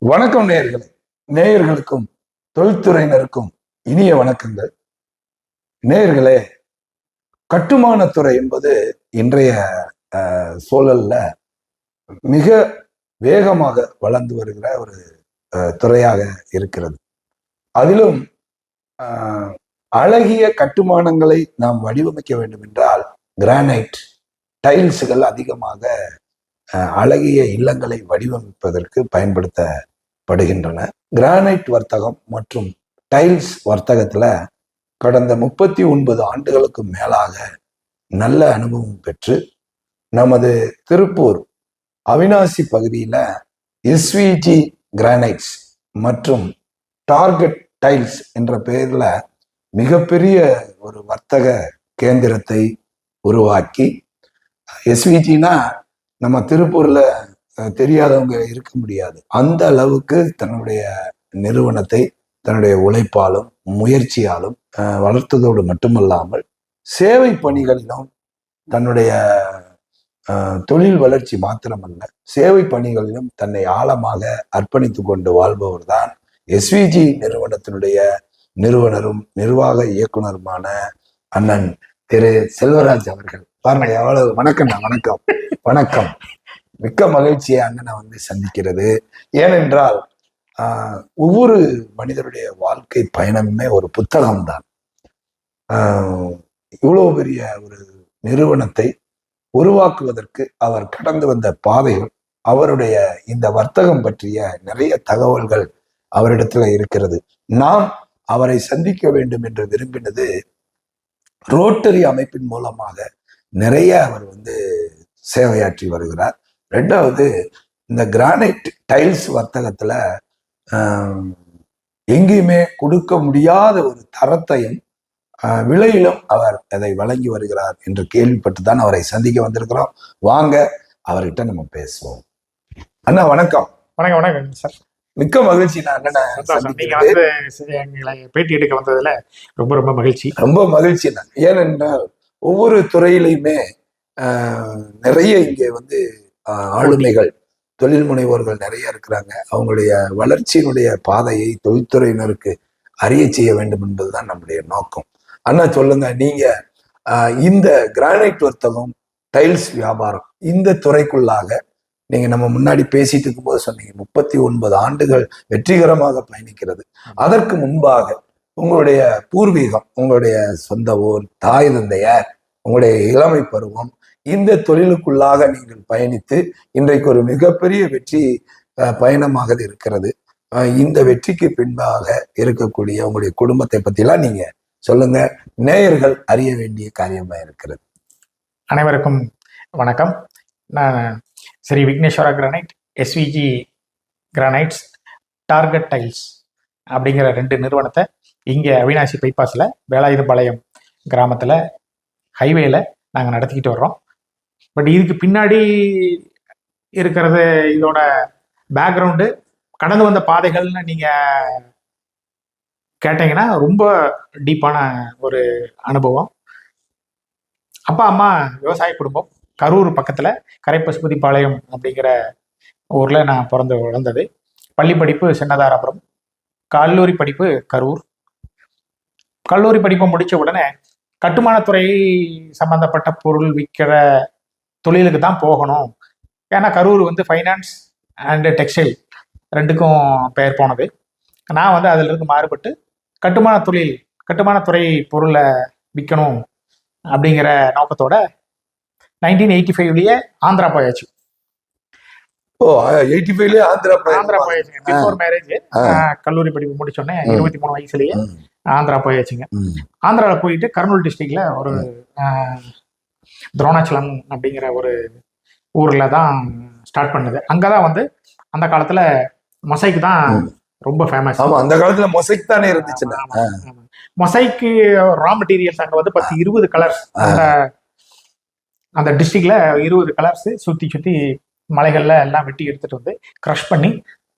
வணக்கம் நேயர்களே. நேயர்களுக்கும் தொழில்துறையினருக்கும் இனிய வணக்கங்கள். நேர்களே கட்டுமானத்துறை என்பது இன்றைய சூழல்ல மிக வேகமாக வளர்ந்து வருகிற ஒரு துறையாக இருக்கிறது. அதிலும் அழகிய கட்டுமானங்களை நாம் வடிவமைக்க வேண்டும் என்றால் கிரானைட் டைல்ஸுகள் அதிகமாக அழகிய இல்லங்களை வடிவமைப்பதற்கு பயன்படுத்த படுகின்றன. கிரானைட் வர்த்தகம் மற்றும் டைல்ஸ் வர்த்தகத்துல கடந்த முப்பத்தி ஒன்பது ஆண்டுகளுக்கு மேலாக நல்ல அனுபவம் பெற்று நமது திருப்பூர் அவினாசி பகுதியில் எஸ்விஜி கிரானைட்ஸ் மற்றும் டார்கெட் டைல்ஸ் என்ற பெயரில் மிகப்பெரிய ஒரு வர்த்தக கேந்திரத்தை உருவாக்கி எஸ்விஜினா நம்ம திருப்பூரில் தெரியாதவங்க இருக்க முடியாது. அந்த அளவுக்கு தன்னுடைய நிறுவனத்தை தன்னுடைய உழைப்பாலும் முயற்சியாலும் அஹ், வளர்த்ததோடு மட்டுமல்லாமல் சேவை பணிகளிலும் தன்னுடைய தொழில் வளர்ச்சி மாத்திரமல்ல சேவை பணிகளிலும் தன்னை ஆழமாக அர்ப்பணித்து கொண்டு வாழ்பவர் தான் எஸ்விஜி நிறுவனத்தினுடைய நிறுவனரும் நிர்வாக இயக்குனருமான அண்ணன் திரு செல்வராஜ் அவர்கள். பாருங்க எவ்வளவு வணக்கம்ண்ணா வணக்கம். வணக்கம். மிக்க மகிழ்ச்சியை நான் வந்து சந்திக்கிறது. ஏனென்றால் ஆஹ், ஒவ்வொரு மனிதருடைய வாழ்க்கை பயணமுமே ஒரு புத்தகம்தான். ஆஹ், பெரிய ஒரு நிறுவனத்தை உருவாக்குவதற்கு அவர் கடந்து வந்த பாதைகள் அவருடைய இந்த வர்த்தகம் பற்றிய நிறைய தகவல்கள் அவரிடத்துல இருக்கிறது. நாம் அவரை சந்திக்க வேண்டும் என்று விரும்பினது ரோட்டரி அமைப்பின் மூலமாக நிறைய அவர் வந்து சேவையாற்றி வருகிறார். ரெண்டாவது இந்த கிரானைட் டைல்ஸ் வர்த்தகத்துல எங்கேயுமே கொடுக்க முடியாத ஒரு தரத்தையும் விலையிலும் அவர் அதை வழங்கி வருகிறார் என்று கேள்விப்பட்டு தான் அவரை சந்திக்க வந்திருக்கிறோம். வாங்க அவர்கிட்ட நம்ம பேசுவோம். அண்ணா வணக்கம். வணக்கம் வணக்கம் சார். மிக்க மகிழ்ச்சி நான் அண்ணனை பேட்டி எடுக்க வந்ததுல ரொம்ப ரொம்ப மகிழ்ச்சி. ரொம்ப மகிழ்ச்சி தான் ஏனென்றால் ஒவ்வொரு துறையிலையுமே நிறைய இங்கே வந்து ஆளுமைகள் தொழில் முனைவோர்கள் நிறைய இருக்கிறாங்க. அவங்களுடைய வளர்ச்சியினுடைய பாதையை தொழில்துறையினருக்கு அறிய செய்ய வேண்டும் என்பதுதான் நம்முடைய நோக்கம். அண்ணா சொல்லுங்க நீங்க இந்த கிரானைட் வர்த்தகம் டைல்ஸ் வியாபாரம் இந்த துறைக்குள்ளாக நீங்க நம்ம முன்னாடி பேசிட்டு இருக்கும்போது சொன்னீங்க முப்பத்தி ஒன்பது ஆண்டுகள் வெற்றிகரமாக பயணிக்கிறது. அதற்கு முன்பாக உங்களுடைய பூர்வீகம் உங்களுடைய சொந்த ஊர் தாய் தந்தையார் உங்களுடைய இளமை பருவம் இந்த தொழிலுக்குள்ளாக நீங்கள் பயணித்து இன்றைக்கு ஒரு மிகப்பெரிய வெற்றி பயணமாக இருக்கிறது. இந்த வெற்றிக்கு பின்பாக இருக்கக்கூடிய உங்களுடைய குடும்பத்தை பத்திலாம் நீங்க சொல்லுங்க. நேயர்கள் அறிய வேண்டிய காரியமா இருக்கிறது. அனைவருக்கும் வணக்கம். நான் Shri Vigneshwara granite SVG granites target tiles அப்படிங்கிற ரெண்டு நிறுவனத்தை இங்கே அவினாசி பைபாஸில் வேலாயுதபாளையம் கிராமத்தில் ஹைவேல நாங்கள் நடத்திக்கிட்டு வர்றோம். பட் இதுக்கு பின்னாடி இருக்கிறது இதோட பேக்ரவுண்டு கடந்து வந்த பாதைகள்னு நீங்கள் கேட்டீங்கன்னா ரொம்ப டீப்பான ஒரு அனுபவம். அப்பா அம்மா விவசாய குடும்பம் கரூர் பக்கத்தில் கரைப்பசுபதிப்பாளையம் அப்படிங்கிற ஊரில் நான் பிறந்து வளர்ந்தது. பள்ளி படிப்பு சின்னதாராபுரம் கல்லூரி படிப்பு கரூர். கல்லூரி படிப்பை முடித்த உடனே கட்டுமானத்துறை சம்பந்தப்பட்ட பொருள் விற்கிற தொழிலுக்கு தான் போகணும். ஏன்னா கரூர் வந்து ஃபைனான்ஸ் அண்டு டெக்ஸ்டைல் ரெண்டுக்கும் பெயர் போனது. நான் வந்து அதிலிருந்து மாறுபட்டு கட்டுமான தொழில் கட்டுமானத்துறை பொருளை விற்கணும் அப்படிங்கிற நோக்கத்தோட நைன்டீன் எயிட்டி ஃபைவ்லயே ஆந்திரா போயாச்சு. ஓ எயிட்டி ஃபைவ்லயே ஆந்திரா ஆந்திரா? போயாச்சுங்க. Before marriage. கல்லூரி படிப்பு முடிச்சோடனே. இருபத்தி மூணு வயசுலயே ஆந்திரா போயாச்சுங்க. ஆந்திராவில் போயிட்டு கர்னூல் டிஸ்ட்ரிக்ட்ல ஒரு துரோணாச்சலம் அப்படிங்கிற ஒரு ஊர்ல தான் ஸ்டார்ட் பண்ணுது. அங்கதான் வந்து அந்த காலத்துல மொசைக்கு தான். ரொம்ப ஃபேமஸ் ஆமா அந்த காலத்துல மொசைக் தானே இருந்துச்சுன்னா மொசைக்கு ரா மெட்டீரியல்ஸ் அங்க வந்து பத்து இருபது கலர்ஸ் அந்த அந்த டிஸ்ட்ரிக்ட்ல இருபது கலர்ஸ் சுத்தி சுத்தி மலைகள்ல எல்லாம் வெட்டி எடுத்துட்டு வந்து க்ரஷ் பண்ணி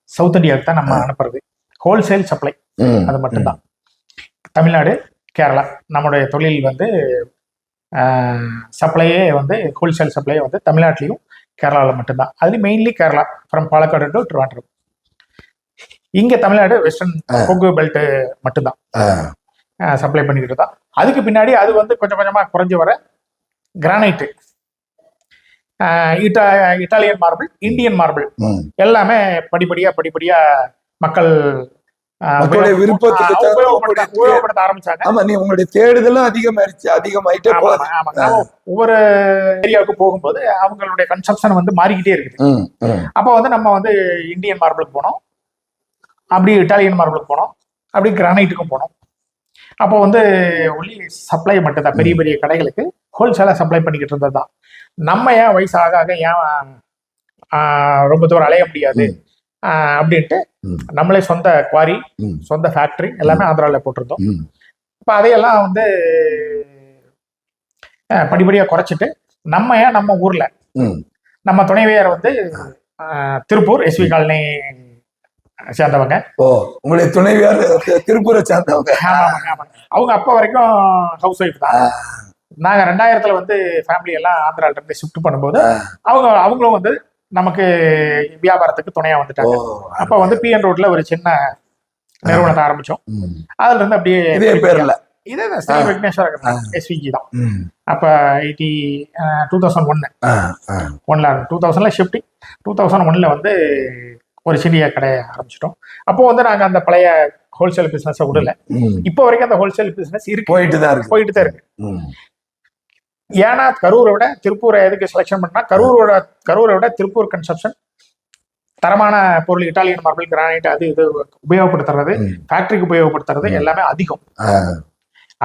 சவுத் இந்தியாவுக்கு தான் நம்ம அனுப்புறது. ஹோல்சேல் சப்ளை அது மட்டும்தான். தமிழ்நாடு கேரளா. நம்முடைய தொழில் வந்து சப்ளையே வந்து ஹோல்சேல் சப்ளையே வந்து தமிழ்நாட்டிலையும் கேரளாவில் மட்டும்தான். அது mainly Kerala from Palakkad to Trivandrum இங்க தமிழ்நாடு வெஸ்டர்ன் கொங்கு பெல்ட் மட்டும்தான். சப்ளை பண்ணிக்கிட்டு தான். அதுக்கு பின்னாடி அது வந்து கொஞ்சம் கொஞ்சமா குறைஞ்சு வர கிரானைட்டு இட்டா இட்டாலியன் மார்பிள் இந்தியன் மார்பிள். எல்லாமே படிப்படியா படிப்படியா மக்கள் மக்களுடைய விருப்பத்துக்கு ஆரம்பிச்சாங்க. ஆமா நீ உங்களுடைய தேடுதலும் அதிகமாயிருச்சு அதிகமாயிட்டே ஒவ்வொரு ஏரியாவுக்கு போகும்போது அவங்களுடைய கன்சப்ஷன் வந்து மாறிக்கிட்டே இருக்குது. அப்போ வந்து நம்ம வந்து இந்தியன் மார்பிளுக்கு போனோம். அப்படி இட்டாலியன் மார்பிளுக்கு போனோம். அப்படி கிரானைட்டுக்கும் போனோம். அப்போ வந்து ஒன்லி சப்ளை மட்டும்தான் பெரிய பெரிய கடைகளுக்கு ஹோல்சேலாக சப்ளை பண்ணிக்கிட்டு இருந்தது தான் நம்ம ஏன் வயசு ஆக ஆக ஏன் ஆஹ், ரொம்ப தூரம் அலைய முடியாது? அப்படின்ட்டு. நம்மளே சொந்த குவாரி. சொந்த ஃபேக்டரி எல்லாமே ஆந்திராவில் போட்டிருந்தோம். இப்போ அதையெல்லாம் வந்து அஹ், படிப்படியா குறைச்சிட்டு நம்ம ஏன் நம்ம ஊர்ல. நம்ம துணைவியார் வந்து திருப்பூர் எஸ்வி காலனி சேர்ந்தவங்க ஓ உங்களுடைய துணைவியார் திருப்பூரை சார்ந்தவங்க. அவங்க அப்பா வரைக்கும் ஹவுஸ் ஒய்ஃப் தான் நாங்க ரெண்டாயிரத்துல வந்து ஃபேமிலி எல்லாம் ஆந்திரால இருந்து ஷிஃப்ட் பண்ணும்போது. அவங்க அவங்களும் வந்து நமக்கு வியாபாரத்துக்கு துணையா வந்துட்டாங்க. அப்ப வந்து பிஎன் ரோட்ல ஒரு சின்ன நிறுவனத்தை ஆரம்பிச்சோம். அதுல இருந்து அப்படியே இதே பேர்ல. இதே ஸ்ரீ விக்னேஸ்வர எஸ்விஜி தான். அப்ப எயிட்டி டூ தௌசண்ட் ஒன்னு. ஒன்ல டூ தௌசண்ட்ல ஷிஃப்டிங் டூ தௌசண்ட் ஒன்ல வந்து ஒரு சிறிய கடையை ஆரம்பிச்சிட்டோம். அப்போ வந்து நாங்க அந்த பழைய ஹோல்சேல் பிசினஸை விடல. இப்போ வரைக்கும் அந்த ஹோல்சேல் பிசினஸ் இருக்கு. போயிட்டு தான் இருக்கு. போயிட்டு தான் இருக்கு. ஏன்னா கரூரை விட திருப்பூரை எதுக்கு செலெக்ஷன் பண்ணா கரூரோட கரூரை விட திருப்பூர் கன்சப்ஷன் தரமான பொருள் இட்டாலியன் மார்பிள் கிரானைட் அது இது உபயோகப்படுத்துறது. ஃபேக்டரிக்கு உபயோகப்படுத்துறது எல்லாமே அதிகம்.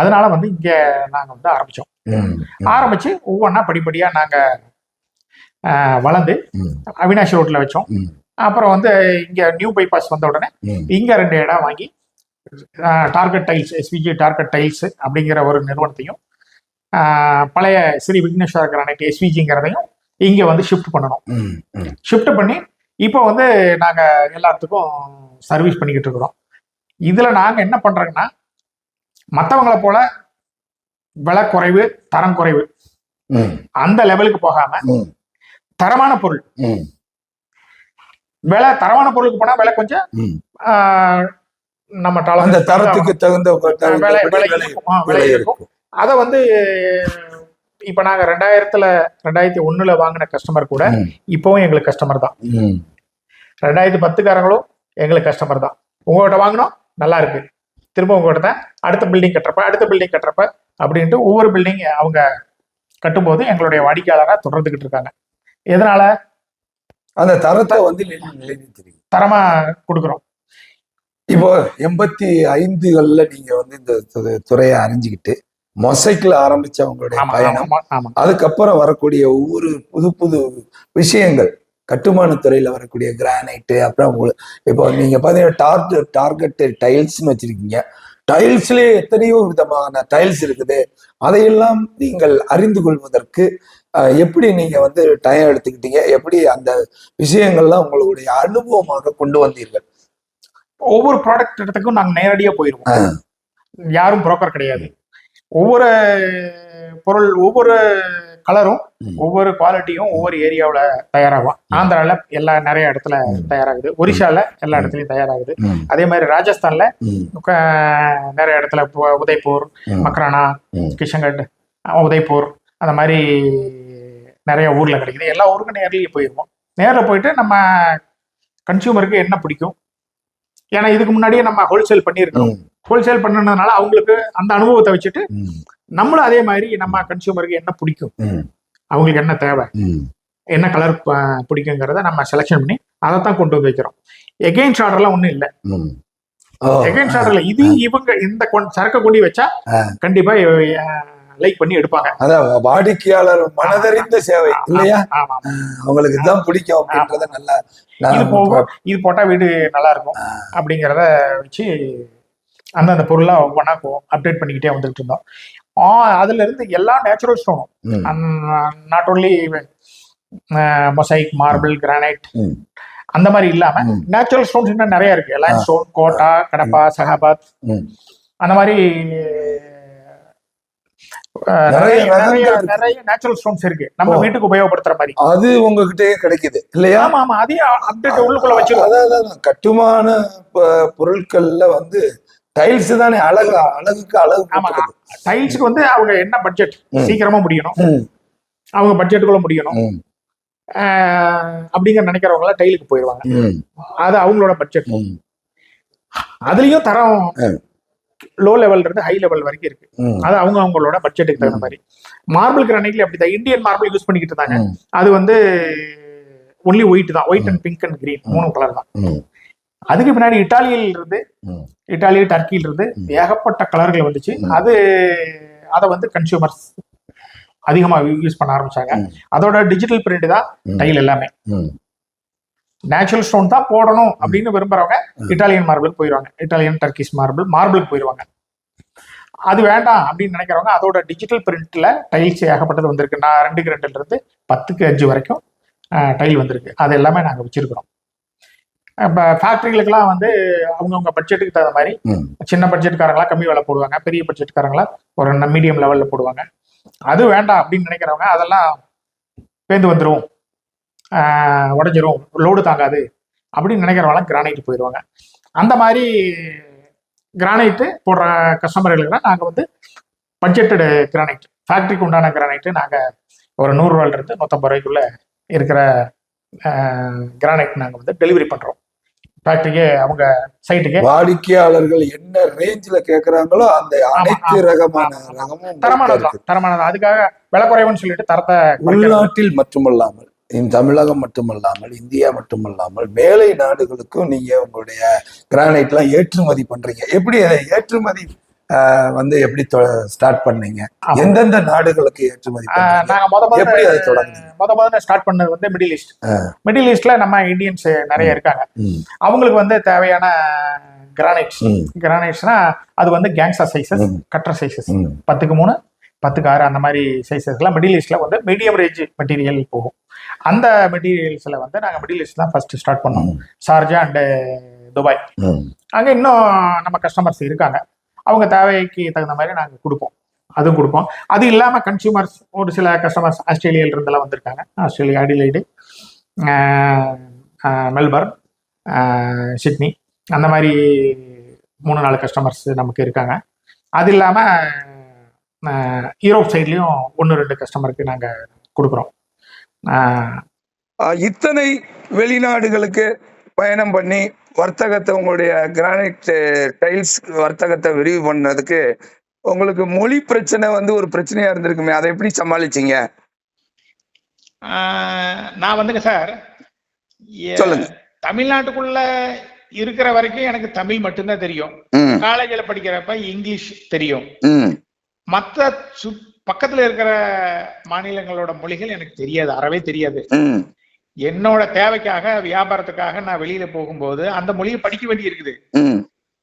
அதனால வந்து இங்க நாங்க வந்து ஆரம்பிச்சோம். ஆரம்பிச்சு ஒவ்வொன்றா படிப்படியா நாங்க வளர்ந்து. அவினாஷி ரோட்ல வச்சோம். அப்புறம் வந்து இங்க நியூ பைபாஸ் வந்த உடனே. இங்க ரெண்டு இடம் வாங்கி target tiles SVG target tiles அப்படிங்கிற ஒரு நிறுவனத்தையும் பழைய ஸ்ரீ விக்னேஸ்வர கிரானைட் எஸ்விஜிங்கிறதையும் இங்க வந்து ஷிஃப்ட் பண்ணணும். ஷிஃப்ட் பண்ணி இப்போ வந்து நாங்க எல்லாத்துக்கும் சர்வீஸ் பண்ணிக்கிட்டு இருக்கிறோம் இதுல நாங்க என்ன பண்றோங்கன்னா மற்றவங்களை போல விலை குறைவு தரம் குறைவு. அந்த லெவலுக்கு போகாம. தரமான பொருள். விலை தரமான பொருளுக்கு போனா விலை கொஞ்சம் நம்ம அந்த தரத்துக்கு தகுந்த விலை இருக்கும். அதை வந்து இப்ப நாங்க ரெண்டாயிரத்துல ரெண்டாயிரத்தி ஒண்ணுல வாங்கின கஸ்டமர் கூட. இப்பவும் எங்களுக்கு கஸ்டமர் தான். ரெண்டாயிரத்தி பத்துக்காரங்களும் எங்களுக்கு கஸ்டமர் தான். உங்கள்கிட்ட வாங்கினோம் நல்லா இருக்கு. திரும்ப உங்கள்கிட்ட தான் அடுத்த பில்டிங் கட்டுறப்ப அடுத்த பில்டிங் கட்டுறப்ப அப்படின்ட்டு ஒவ்வொரு பில்டிங் அவங்க கட்டும்போது எங்களுடைய வாடிக்கையாளராக தொடர்ந்துகிட்டு இருக்காங்க. எதனால? அந்த தரத்தை வந்து தரமா கொடுக்குறோம். இப்போ எண்பத்தி ஐந்துகள்ல நீங்க வந்து இந்த துறையை அறிஞ்சுக்கிட்டு மொசைக்கில் ஆரம்பிச்ச உங்களுடைய ஆமா பயணம் அதுக்கப்புறம் வரக்கூடிய ஒவ்வொரு புது புது விஷயங்கள். கட்டுமான துறையில வரக்கூடிய கிரானைட்டு அப்புறம் இப்போ நீங்க பாத்தீங்கன்னா டார்கெட் டார்கெட் டைல்ஸ்னு வச்சிருக்கீங்க. டைல்ஸ்லயே எத்தனையோ விதமான டைல்ஸ் இருக்குது. அதையெல்லாம் நீங்கள் அறிந்து கொள்வதற்கு எப்படி நீங்க வந்து டைம் எடுத்துக்கிட்டீங்க? எப்படி அந்த விஷயங்கள்லாம் உங்களுடைய அனுபவமாக கொண்டு வந்தீர்கள்? ஒவ்வொரு ப்ராடக்ட் இடத்துக்கும் நாங்க நேரடியா போயிருவோம். ஆ. யாரும் புரோக்கர் கிடையாது. ஒவ்வொரு பொருள் ஒவ்வொரு கலரும். ஒவ்வொரு குவாலிட்டியும் ஒவ்வொரு ஏரியாவுல தயாராகும் ஆந்திரால எல்லா நிறைய இடத்துல. தயாராகுது. ஒரிசால எல்லா. இடத்துலயும் தயாராகுது. அதே மாதிரி ராஜஸ்தான்ல நிறைய இடத்துல உதய்பூர் மக்ரானா. கிஷன்கட் உதய்பூர் அந்த மாதிரி நிறைய ஊர்ல கிடைக்குது. எல்லா ஊருக்கும் நேர்லயே போயிருவோம். நேர்ல போயிட்டு நம்ம கன்சியூமருக்கு என்ன பிடிக்கும்? ஏன்னா இதுக்கு முன்னாடியே நம்ம ஹோல்சேல் பண்ணியிருக்கோம் ஹோல்சேல் பண்ணனதுனால அவங்களுக்கு அந்த அனுபவத்தை வச்சுட்டு நம்மளும் அதே மாதிரி நம்ம கன்சியூமருக்கு என்ன பிடிக்கும்? அவங்களுக்கு என்ன தேவை. என்ன கலர் பிடிக்குங்கிறத நம்ம செலெக்ஷன் பண்ணி அதை தான் கொண்டு வந்து வைக்கிறோம். எகெயின்ஸ்ட் ஆர்டர்லாம் ஒன்றும் இல்லை. எகெயின்ஸ்ட் ஆர்டர்ல இது இவங்க இந்த சரக்கை கொண்டு வச்சா. கண்டிப்பா லைக் பண்ணி எடுப்பாங்க. அதான் வாடிக்கையாளர் மனதறிந்த சேவை இல்லையா. அவங்களுக்கு இதுதான் பிடிக்கும் அப்படின்றத நல்லா இது போகும் இது போட்டா வீடு நல்லா இருக்கும் அப்படிங்கிறத வச்சு அந்தந்த பொருளை ஒவ்வொன்றா அப்டேட் பண்ணிக்கிட்டே வந்துட்டு இருந்தோம் அதுல இருந்து எல்லா natural ஸ்டோனும் not only mosaic marble granite அந்த மாதிரி இல்லாம. நேச்சுரல் ஸ்டோன்ஸ் இன்னும் நிறைய இருக்கு. Limestone Kota Cuddapah Shahabad. அந்த மாதிரி நிறைய நேச்சுரல் ஸ்டோன்ஸ் இருக்கு. நம்ம. வீட்டுக்கு உபயோகப்படுத்துற மாதிரி. அது உங்ககிட்டயே கிடைக்குது இல்லையா? ஆமா ஆமா. அதையும் அப்டேட் உள்ளுக்குள்ள அதான் கட்டுமான பொருட்கள்ல வந்து டைல்ஸ் தானே அழகு அழகுக்கு அழகு ஆமா. கொடுக்குறது. டைல்ஸ்க்கு வந்து அவங்க என்ன பட்ஜெட். சீக்கிரமா முடியணும். அவங்க பட்ஜெட்டுக்குள்ள முடியணும். அப்படிங்கிற நினைக்கிறவங்க எல்லாம் டைலுக்கு போயிடுவாங்க அது அவங்களோட பட்ஜெட் அதுலயும் தரம். லோ லெவல்ல இருந்து ஹை லெவல் வரைக்கும் இருக்கு. அது அவங்க அவங்களோட பட்ஜெட்டுக்கு தகுந்த மாதிரி. மார்பிள் கிரானைட்ல அப்படிதான். இந்தியன் மார்பிள் யூஸ் பண்ணிக்கிட்டு இருந்தாங்க. அது வந்து ஒன்லி ஒயிட் தான். White and pink and green மூணு கலர் தான். அதுக்கு பின்னாடி இட்டாலியில இருந்து. இட்டாலி டர்க்கியில இருந்து ம். ஏகப்பட்ட கலர்கள் வந்துச்சு. அது அதை வந்து கன்சியூமர்ஸ் அதிகமா யூஸ் பண்ண ஆரம்பிச்சாங்க. அதோட டிஜிட்டல் பிரிண்ட் தான். டைல் எல்லாமே. நேச்சுரல் ஸ்டோன் தான் போடணும் அப்படின்னு விரும்புறவங்க. இட்டாலியன் மார்பிளுக்கு போயிடுவாங்க இட்டாலியன் டர்க்கிஷ் மார்பிள் மார்பிளுக்கு போயிடுவாங்க அது வேண்டாம் அப்படின்னு நினைக்கிறவங்க அதோட டிஜிட்டல் பிரிண்ட்ல டைல்ஸ் ஏகப்பட்டது வந்திருக்கு நான் ரெண்டுக்கு ரெண்டுல இருந்து பத்துக்கு அஞ்சு வரைக்கும் டைல் வந்திருக்கு அது எல்லாமே நாங்க வச்சிருக்கிறோம் இப்போ ஃபேக்ட்ரிகளுக்கெல்லாம் வந்து அவங்கவுங்க பட்ஜெட்டுக்கு தகுந்த மாதிரி. சின்ன பட்ஜெட்காரங்களா கம்மி விலை போடுவாங்க பெரிய பட்ஜெட்காரங்களா ஒரு மீடியம் லெவல்ல போடுவாங்க. அது வேண்டாம் அப்படின்னு நினைக்கிறவங்க அதெல்லாம் பேந்து வந்துடும் உடஞ்சிரும். லோடு தாங்காது அப்படின்னு நினைக்கிறவங்களாம் கிரானைட் போயிடுவாங்க. அந்த மாதிரி கிரானைட்டு போடுற கஸ்டமர்களுக்கு நாங்கள் வந்து பட்ஜெட்டடு கிரானைட் ஃபேக்ட்ரிக்கு உண்டான கிரானைட்டு நாங்கள் ஒரு நூறுரூவால இருந்து நூற்றம்பது ரூபாய்க்குள்ள இருக்கிற கிரானைட் நாங்கள் வந்து டெலிவரி பண்ணுறோம் ஃபேக்ட்ரிக்கு அவங்க சைட்டுக்கு வாடிக்கையாளர்கள் என்ன ரேஞ்சில கேக்குறாங்களோ அந்த அனைத்து. ரகமான ரகமும் உங்கள்ட்ட தரமானது இருக்கு. தான் தரமானது அதுக்காக விலை குறைவுன்னு சொல்லிட்டு தரத்தை. உள்நாட்டில் மட்டுமல்லாமல் இந்த தமிழகம் மட்டுமல்லாமல் இந்தியா மட்டுமல்லாமல் மேலை நாடுகளுக்கும் நீங்க உங்களுடைய கிரானைட்லாம் ஏற்றுமதி பண்றீங்க எப்படி அதை ஏற்றுமதி வந்து எப்படி ஸ்டார்ட் பண்ணீங்க. எந்தெந்த நாடுகளுக்கு ஏற்றுமதி ஆஹ் பண்றீங்க நாங்க முத எப்படி அதை தொடங்குனீங்க? முத முதல்ல ஸ்டார்ட் பண்ணது வந்து மிடில் ஈஸ்ட் மிடில் ஈஸ்ட்ல நம்ம இந்தியன்ஸ் நிறைய இருக்காங்க. அவங்களுக்கு வந்து தேவையான கிரானைட்ஸ் கிரானைட்ஸ்னா அது வந்து கேங்ஸா சைசஸ். கட்டர் சைசஸ் பத்துக்கு மூணு பத்துக்கு ஆறு அந்த மாதிரி சைசஸ்லாம் மிடில் ஈஸ்ட்ல வந்து மீடியம் ரேஞ்ச் மெட்டீரியல் போகும். அந்த மெட்டீரியல்ஸ்ல வந்து நாங்க மிடில் ஈஸ்ட் தான் ஃபர்ஸ்ட் ஸ்டார்ட் பண்ணோம். ம், ஷார்ஜா அண்ட் துபாய் அங்க இன்னும் நம்ம கஸ்டமர்ஸ் இருக்காங்க. அவங்க தேவைக்கு தகுந்த மாதிரி நாங்கள் கொடுப்போம். அதுவும் கொடுப்போம். அது இல்லாமல் கன்சியூமர்ஸ் ஒரு சில கஸ்டமர்ஸ் ஆஸ்திரேலியால இருந்தெல்லாம் வந்திருக்காங்க. ஆஸ்திரேலியா அடிலைடு மெல்பர்ன் சிட்னி அந்த மாதிரி மூணு நாலு கஸ்டமர்ஸ் நமக்கு இருக்காங்க. அது இல்லாமல் யூரோப் சைட்லேயும் ஒன்று ரெண்டு கஸ்டமருக்கு நாங்கள் கொடுக்குறோம். இத்தனை வெளிநாடுகளுக்கு பயணம் பண்ணி வர்த்தகத்தை உங்களுடைய கிரானைட் டைல்ஸ் வர்த்தகத்தை விரிவு பண்ணதுக்கு உங்களுக்கு மொழி பிரச்சனை வந்து ஒரு பிரச்சனையா இருந்திருக்குமே. அதை எப்படி சமாளிச்சீங்க? நான் வந்துங்க சார். சொல்லுங்க. தமிழ்நாட்டுக்குள்ள இருக்கிற வரைக்கும் எனக்கு தமிழ் மட்டும்தான் தெரியும். காலேஜில் படிக்கிறப்ப இங்கிலீஷ் தெரியும். மற்ற சு பக்கத்துல இருக்கிற மாநிலங்களோட மொழிகள் எனக்கு தெரியாது. அறவே தெரியாது. என்னோட தேவைக்காக வியாபாரத்துக்காக நான் வெளியில போகும்போது அந்த மொழியை படிக்க வேண்டி இருக்குது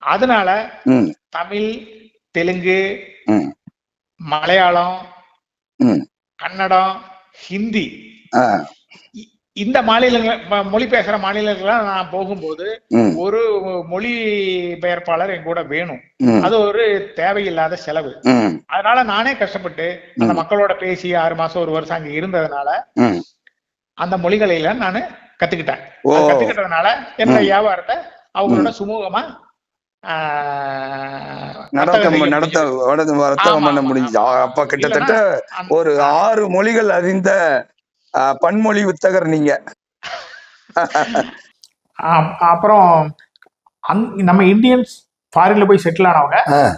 அதனால தமிழ் தெலுங்கு மலையாளம் கன்னடம் ஹிந்தி. இந்த மாநிலங்கள் மொழி பேசுற மாநிலங்கள்லாம் நான் போகும்போது ஒரு மொழி பெயர்ப்பாளர் என் கூட வேணும். அது ஒரு தேவையில்லாத செலவு. அதனால நானே கஷ்டப்பட்டு அந்த. மக்களோட பேசி ஆறு மாசம் ஒரு வருஷம் அங்க இருந்ததுனால அந்த மொழிகளை எல்லாம் நான் கத்துக்கிட்டேன். கத்துக்கிட்டதுனால என்னோட. வியாபாரத்தை அவங்களோட சுமூகமா பண்ண முடிஞ்சு. அப்ப கிட்டத்தட்ட ஒரு ஆறு மொழிகள் அறிந்த பன்மொழி வித்தகர் நீங்க. அப்- அப்புறம் நம்ம இந்தியன்ஸ் ஃபாரின்ல போய் செட்டில் ஆனவங்க.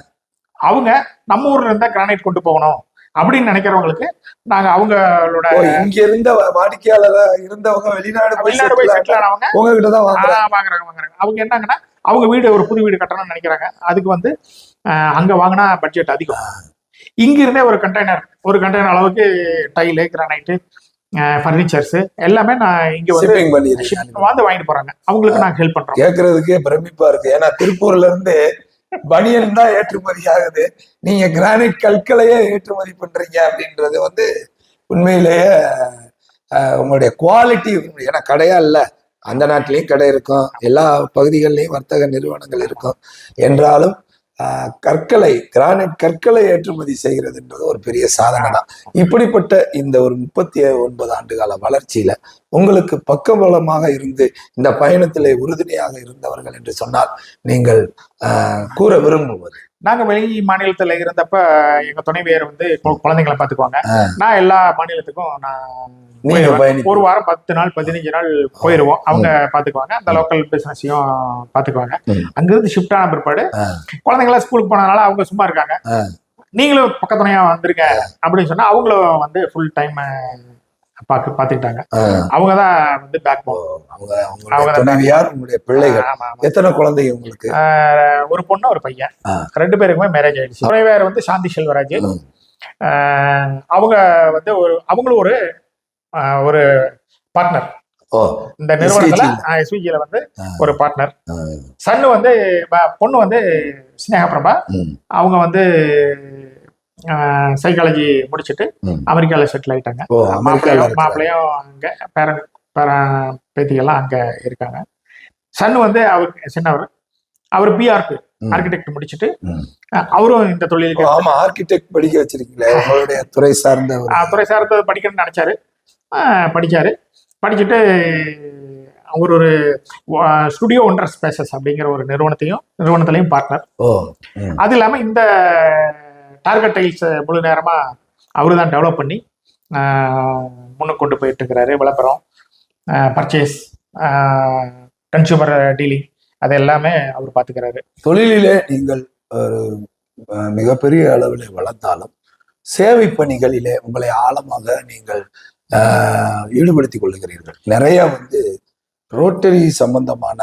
அவங்க நம்ம ஊர்ல இருந்தா கிரானைட் கொண்டு போகணும். அப்படின்னு நினைக்கிறவங்களுக்கு நாங்க அவங்களோட இங்க இருந்த வாடிக்கையாளரா இருந்தவங்க வெளிநாடு வெளிநாடு போய் செட்டில் ஆனவங்க உங்ககிட்ட தான் வாங்குறாங்க. வாங்குறாங்க அவங்க என்னங்கன்னா அவங்க வீடு ஒரு புது வீடு கட்டணும்னு நினைக்கிறாங்க. அதுக்கு வந்து அங்க வாங்கினா பட்ஜெட் அதிகம். இங்க இருந்தே ஒரு கண்டெய்னர் ஒரு கண்டெய்னர் அளவுக்கு டைலு கிரானைட்டு ஃபர்னிச்சர்ஸ் எல்லாமே நான் இங்க வந்து வந்து வாங்கிட்டு போறாங்க. அவங்களுக்கு நாங்க ஹெல்ப் பண்றோம். கேக்குறதுக்கே பிரமிப்பா இருக்கு. ஏன்னா திருப்பூர்ல இருந்து பனியன் தான் ஏற்றுமதி ஆகுது நீங்க கிரானைட் கற்களையே ஏற்றுமதி பண்றீங்க அப்படின்றது வந்து உண்மையிலேயே உங்களுடைய குவாலிட்டி ஏன்னா கடையா இல்ல. அந்த நாட்டிலையும் கடை இருக்கும். எல்லா பகுதிகளிலையும் வர்த்தக நிறுவனங்கள் இருக்கும். என்றாலும் கற்களை கிரானைட் கற்களை ஏற்றுமதி செய்கிறது என்பது ஒரு பெரிய சாதனை தான் இப்படிப்பட்ட இந்த ஒரு முப்பத்தி ஒன்பது ஆண்டு கால வளர்ச்சியில உங்களுக்கு பக்கபலமாக இருந்து இந்த பயணத்திலே உறுதுணையாக இருந்தவர்கள் என்று சொன்னால் நீங்கள் ஆஹ், கூற விரும்புவது? நாங்க வெளி மாநிலத்துல இருந்தப்ப எங்க துணைவியர் வந்து குழந்தைங்களை பாத்துக்குவாங்க. ஆ. நான் எல்லா மாநிலத்துக்கும் நான் ஒரு வாரம் பத்து நாள் பதினஞ்சு நாள் போயிருவோம். அவங்க பாத்துக்குவாங்க. அந்த லோக்கல் பிசினஸையும் பாத்துக்குவாங்க. ம். அங்கிருந்து ஷிஃப்ட் ஆன பிற்பாடு ஆ. குழந்தைங்களா ஸ்கூலுக்கு போனதுனால அவங்க சும்மா இருக்காங்க. நீங்களும் பக்கத்துணையா வந்துருங்க அப்படின்னு சொன்னா அவங்களும் வந்து ஃபுல் டைம் பாக்கு பாத்துக்கிட்டாங்க. அவங்க தான் வந்து பேக் அவங்க உங்களுடைய துணைவியார் உங்களுடைய பிள்ளைகள். எத்தனை குழந்தைங்க உங்களுக்கு? ஒரு பொண்ணு ஒரு பையன். ரெண்டு பேருக்குமே மேரேஜ் ஆயிடுச்சு. துணைவேர் வந்து சாந்தி செல்வராஜ். அவங்க வந்து ஒரு அவங்களும் ஒரு ஒரு பார்ட்னர் இந்த நிறுவனத்துல. எஸ்விஜில வந்து. ஒரு பார்ட்னர் சன்னு வந்து பொண்ணு வந்து ஸ்னேகா பிரபா. அவங்க வந்து சைக்காலஜி முடிச்சுட்டு ம். அமெரிக்கால செட்டில் ஆயிட்டாங்க. மாப்பிள்ளையும் மாப்பிள்ளையும் அங்க பேரன் பேரன் பேத்திகள்லாம் அங்க இருக்காங்க. சன்னு வந்து அவர் சின்னவர். அவர் பிஆர்க்கு. ஆர்கிடெக்ட் முடிச்சுட்டு அவரும் இந்த தொழிலுக்கு ஆமா ஆர்கிடெக்ட் படிக்க வச்சிருக்கீங்களே உங்களுடைய துறை சார்ந்த துறை சார்ந்து படிக்கணும்னு நினைச்சாரு. படிச்சாரு. படிச்சுட்டு அவர் ஒரு ஸ்டுடியோ ஒன்றர் ஸ்பேசஸ் அப்படிங்கிற ஒரு நிறுவனத்தையும் நிறுவனத்திலையும் பார்ட்னர் அது இல்லாமல் இந்த டார்கெட் டைல்ஸ் முழு நேரமாக அவரு தான் டெவலப் பண்ணி முன்னே முன்னுக்கு கொண்டு போயிட்டு இருக்கிறாரு. விளம்பரம் பர்ச்சேஸ் கன்சூமர் டீலிங் அது எல்லாமே அவர் பார்த்துக்கிறாரு தொழிலிலே நீங்கள் ஒரு மிகப்பெரிய அளவில் வளர்ந்தாலும் சேவை பணிகளிலே உங்களை ஆழமாக நீங்கள் ஈடுபடுத்திக் கொள்ளுகிறீர்கள். நிறைய வந்து ரோட்டரி சம்பந்தமான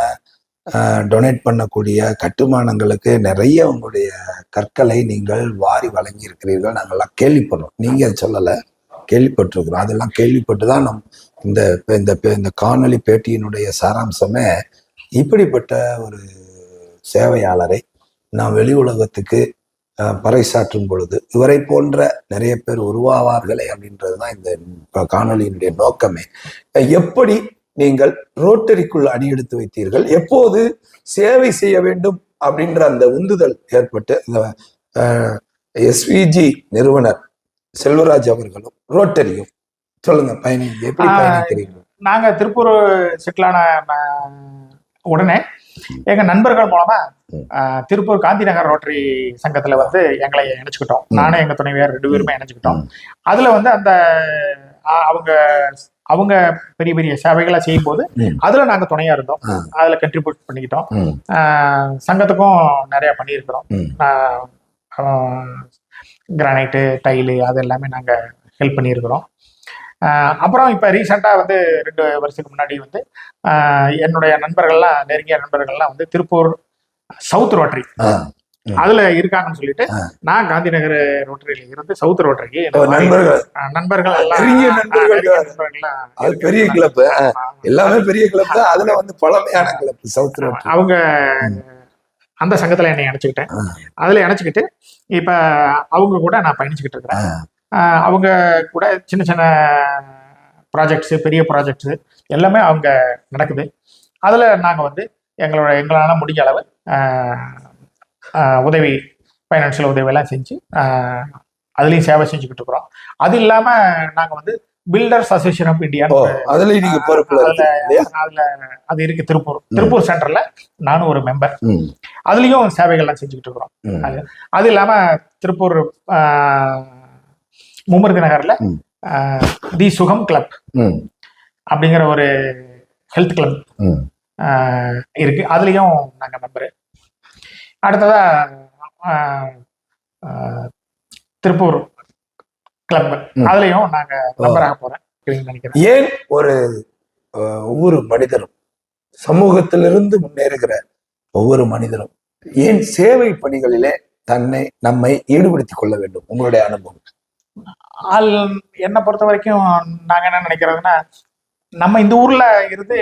டொனேட் பண்ணக்கூடிய கட்டுமானங்களுக்கு நிறைய உங்களுடைய கற்களை நீங்கள் வாரி வழங்கி இருக்கிறீர்கள் நாங்கள்லாம் கேள்விப்படுறோம். நீங்கள் அதை சொல்லலை. கேள்விப்பட்டிருக்கிறோம். அதெல்லாம் கேள்விப்பட்டு தான் நம் இந்த இந்த இந்த காணொளி பேட்டியினுடைய சாராம்சமே இப்படிப்பட்ட ஒரு சேவையாளரை நாம் வெளி உலகத்துக்கு பறைசாற்றும் பொழுது இவரை போன்ற நிறைய பேர் உருவாவார்களே அப்படின்றது தான் இந்த காணொலியினுடைய காணொளியினுடைய நோக்கமே. எப்படி நீங்கள் ரோட்டரிக்குள் அடியெடுத்து வைத்தீர்கள். எப்போது சேவை செய்ய வேண்டும் அப்படின்ற அந்த உந்துதல் ஏற்பட்டு இந்த எஸ்விஜி நிறுவனர் செல்வராஜ் அவர்களும் ரோட்டரியும். சொல்லுங்க பயணி எப்படி ஆஹ், பயணிக்கிறீர்கள்? நாங்க திருப்பூர் செட்டிலான உடனே எங்க நண்பர்கள் மூலமா திருப்பூர் காந்தி நகர் ரோட்டரி சங்கத்துல வந்து எங்களை இணைச்சுக்கிட்டோம். நானும் எங்க துணைவியார் ரெண்டு பேருமே இணைச்சுக்கிட்டோம். அதுல வந்து அந்த அவங்க அவங்க பெரிய பெரிய சேவைகளை செய்யும் போது. அதுல நாங்க துணையா இருந்தோம். அதுல கண்ட்ரிபியூட் பண்ணிக்கிட்டோம் சங்கத்துக்கும் நிறைய பண்ணியிருக்கிறோம். கிரானைட்டு டைலு அது எல்லாமே நாங்க ஹெல்ப் பண்ணியிருக்கிறோம் அப்புறம் இப்போ ரீசெண்டாக வந்து ரெண்டு வருஷத்துக்கு முன்னாடி வந்து என்னுடைய நண்பர்கள்லாம் நெருங்கிய நண்பர்கள்லாம் வந்து திருப்பூர் சவுத் ரோட்டரி அதுல இருக்காங்கன்னு சொல்லிட்டு. நான் காந்தி நகர் ரோட்டரியில இருந்து சவுத் ரோட்டரிக்கு நண்பர்கள். நண்பர்கள் நண்பர்கள் பெரிய கிளப் எல்லாமே பெரிய கிளப் தான். அதுல வந்து பழமையான கிளப் சவுத் ரோட் அவங்க அந்த சங்கத்துல என்னை இணைச்சுக்கிட்டேன். அதுல இணைச்சுக்கிட்டு இப்ப அவங்க கூட நான் பயணிச்சுக்கிட்டு இருக்கிறேன். அவங்க கூட சின்ன சின்ன ப்ராஜெக்ட்ஸு பெரிய ப்ராஜெக்ட்ஸு எல்லாமே அவங்க நடக்குது. அதில் நாங்கள் வந்து எங்களோட எங்களால் முடிஞ்ச அளவு உதவி ஃபைனான்ஷியல் உதவியெல்லாம் செஞ்சு ஆஹ், அதுலேயும் சேவை செஞ்சுக்கிட்டு இருக்கிறோம். அது இல்லாமல் நாங்கள் வந்து பில்டர்ஸ் அசோசியேஷன் ஆஃப் இந்தியா அதுல நீங்க பொறுப்புல அதுல அது இருக்கு திருப்பூர். திருப்பூர் சென்டர்ல நானும் ஒரு மெம்பர் அதுலயும் சேவைகள்லாம் செஞ்சுக்கிட்டு இருக்கிறோம். அது அது இல்லாம திருப்பூர் மும்மருதி நகர்ல தி சுகம் கிளப் அப்படிங்கிற ஒரு ஹெல்த் கிளப். இருக்கு. அதுலயும் நாங்க மெம்பரு அடுத்ததா திருப்பூர் கிளப். அதுலயும் நாங்க மெம்பராக போறேன். நினைக்கிறேன். ஏன் ஒரு ஒவ்வொரு மனிதரும் சமூகத்திலிருந்து முன்னேறுகிற ஒவ்வொரு மனிதரும் ஏன் சேவை பணிகளிலே தன்னை நம்மை ஈடுபடுத்திக் கொள்ள வேண்டும்? உங்களுடைய அனுபவம். ஆள் என்னை பொறுத்த வரைக்கும் நாங்க என்ன நினைக்கிறதுன்னா நம்ம இந்த ஊர்ல இருந்து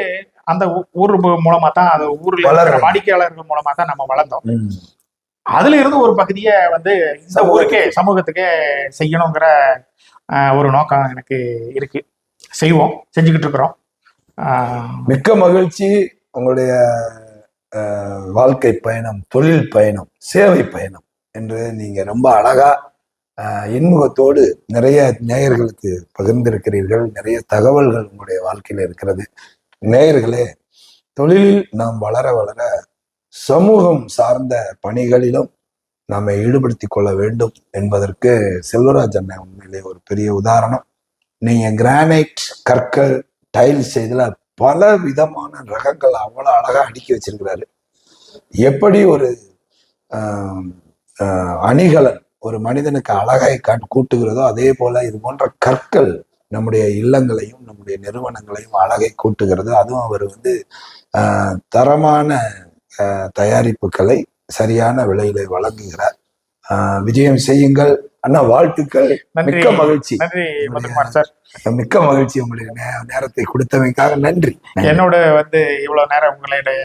அந்த ஊர் மூலமா தான் அது ஊர்ல இருக்கிற. வாடிக்கையாளர்கள் மூலமா தான் நம்ம வளர்ந்தோம். அதுல இருந்து ஒரு பகுதியை வந்து இந்த. ஊருக்கே சமூகத்துக்கே செய்யணுங்கிற ஒரு நோக்கம் எனக்கு இருக்கு செய்வோம் செஞ்சுக்கிட்டு இருக்கிறோம் மிக்க மகிழ்ச்சி உங்களுடைய வாழ்க்கை பயணம் தொழில் பயணம் சேவை பயணம் என்று நீங்க ரொம்ப அழகா இன்முகத்தோடு நிறைய நேயர்களுக்கு பகிர்ந்திருக்கிறீர்கள் நிறைய தகவல்கள் உங்களுடைய வாழ்க்கையில இருக்கிறது நேயர்களே தொழிலில் நாம் வளர வளர சமூகம் சார்ந்த பணிகளிலும் நாம் ஈடுபடுத்திக் கொள்ள வேண்டும் என்பதற்கு செல்வராஜ் அண்ணன் உண்மையிலே ஒரு பெரிய உதாரணம். நீங்கள் கிரானைட் கற்கள் டைல்ஸ் இதில் பல விதமான ரகங்கள் அவ்வளோ அழகாக அடுக்கி வச்சிருக்கிறாரு. எப்படி ஒரு அணிகலன் ஒரு மனிதனுக்கு அழகாய் காட்டு கூட்டுகிறதோ அதே போல இது போன்ற கற்கள் நம்முடைய இல்லங்களையும் நம்முடைய நிறுவனங்களையும் அழகை கூட்டுகிறது. அதுவும் அவர் வந்து தரமான தயாரிப்புகளை சரியான விலையில வழங்குகிறார். விஜயம் செய்யுங்கள். அண்ணா வாழ்த்துக்கள். மிக்க மகிழ்ச்சி. சார். மிக்க மகிழ்ச்சி உங்களுடைய நேரத்தை கொடுத்தமைக்காக நன்றி. என்னோட வந்து இவ்வளவு நேரம் உங்களுடைய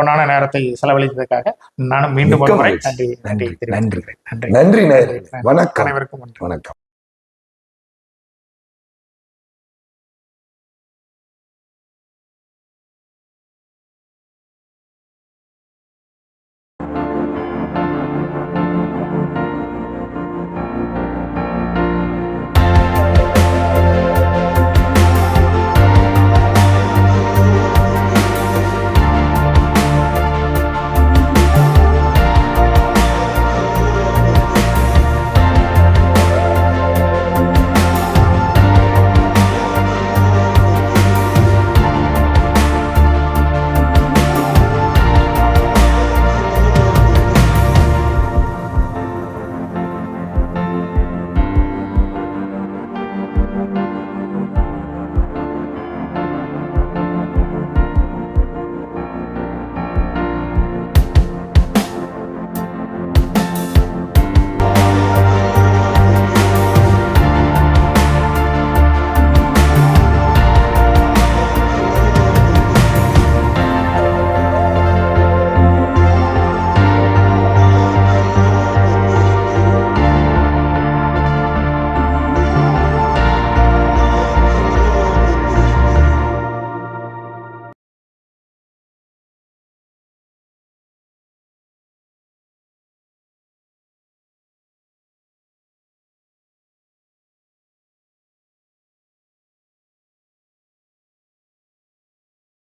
பொன்னான நேரத்தை செலவழித்ததுக்காக நானும் மீண்டும். நன்றி நன்றி நன்றி, நன்றி. நன்றி. வணக்கம். அனைவருக்கும் வணக்கம்.